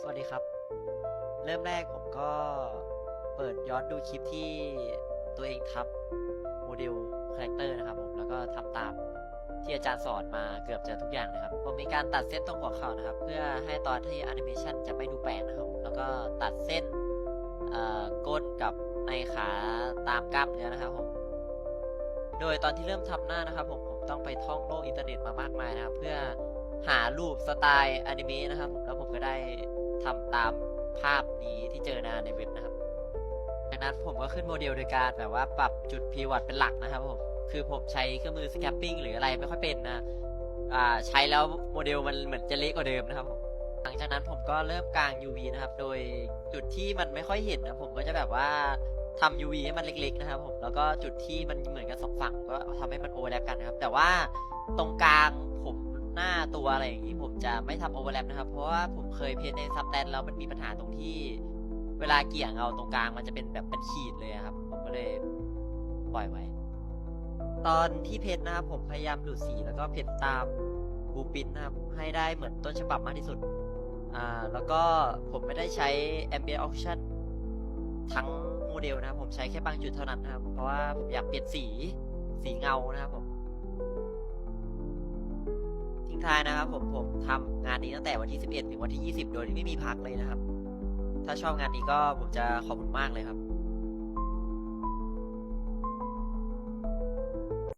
สวัสดีครับ เริ่มแรกผมก็เปิดย้อนดูคลิปที่ตัวเองทำโมเดลคาแรคเตอร์นะครับผมแล้วก็ทำตามที่อาจารย์สอนมาเกือบจะทุกอย่างเลยครับ ผมมีการตัดเส้นตรงหัวเข่านะครับ เพื่อให้ตอนที่แอนิเมชันจะไม่ดูแปลกนะครับ แล้วก็ตัดเส้นเอ่อก้นกับในขาตามกล้ามเนื้อนะครับผม โดยตอนที่เริ่มทำหน้านะครับผม ผมต้องไปท่องโลกอินเทอร์เน็ตมามากมายนะครับ เพื่อหารูปสไตล์อนิเมะนะครับผม แล้วผมก็ได้ ทำตามภาพนี้ที่เจอนาในเว็บนะครับ จากนั้นผมก็ขึ้นโมเดลโดยการแบบว่าปรับจุดพีวอดเป็นหลักนะครับผม คือผมใช้เครื่องมือสแคปปิ้งหรืออะไรไม่ค่อยเป็นนะ อ่าใช้แล้วโมเดลมันเหมือนจะเล็กกว่าเดิมนะครับผมหลังจากนั้นผมก็เริ่มกลาง UV นะครับ โดยจุดที่มันไม่ค่อยเห็นนะผมก็จะแบบว่าทำ UV ให้มันเล็ก ๆ นะครับผม แล้วก็จุดที่มันเหมือนกันสองฝั่งก็ทำให้มันโอเวอร์แลปกันนะครับ แต่ว่าตรงกลาง หน้าตัวอะไรอย่างนี้ผมจะไม่ทำโอเวอร์แลปนะครับ เพราะว่าผมเคยเพ้นในซับแตนแล้วมันมีปัญหาตรงที่ เวลาเกี่ยงเอาตรงกลางมันจะเป็นแบบเป็นขีดเลยครับ ผมก็เลยปล่อยไว้ ตอนที่เพ้นนะครับผมพยายามดูดสีแล้วก็เพ้นตามบูปินนะครับให้ได้เหมือนต้นฉบับมากที่สุดอ่าแล้วก็ผมไม่ได้ใช้ ambient oxygen ทั้งโมเดลนะครับผมใช้แค่บางจุดเท่านั้นนะครับเพราะว่าผมอยากเปลี่ยนสีสีเงานะครับผม งท้ายนะครับผมผมทำงานนี้ตั้งแต่วันที่ 11 ถึงวันที่ 20 โดยที่ไม่มีพักเลยนะครับ ถ้าชอบงานนี้ก็ผมจะขอบคุณมากเลยครับ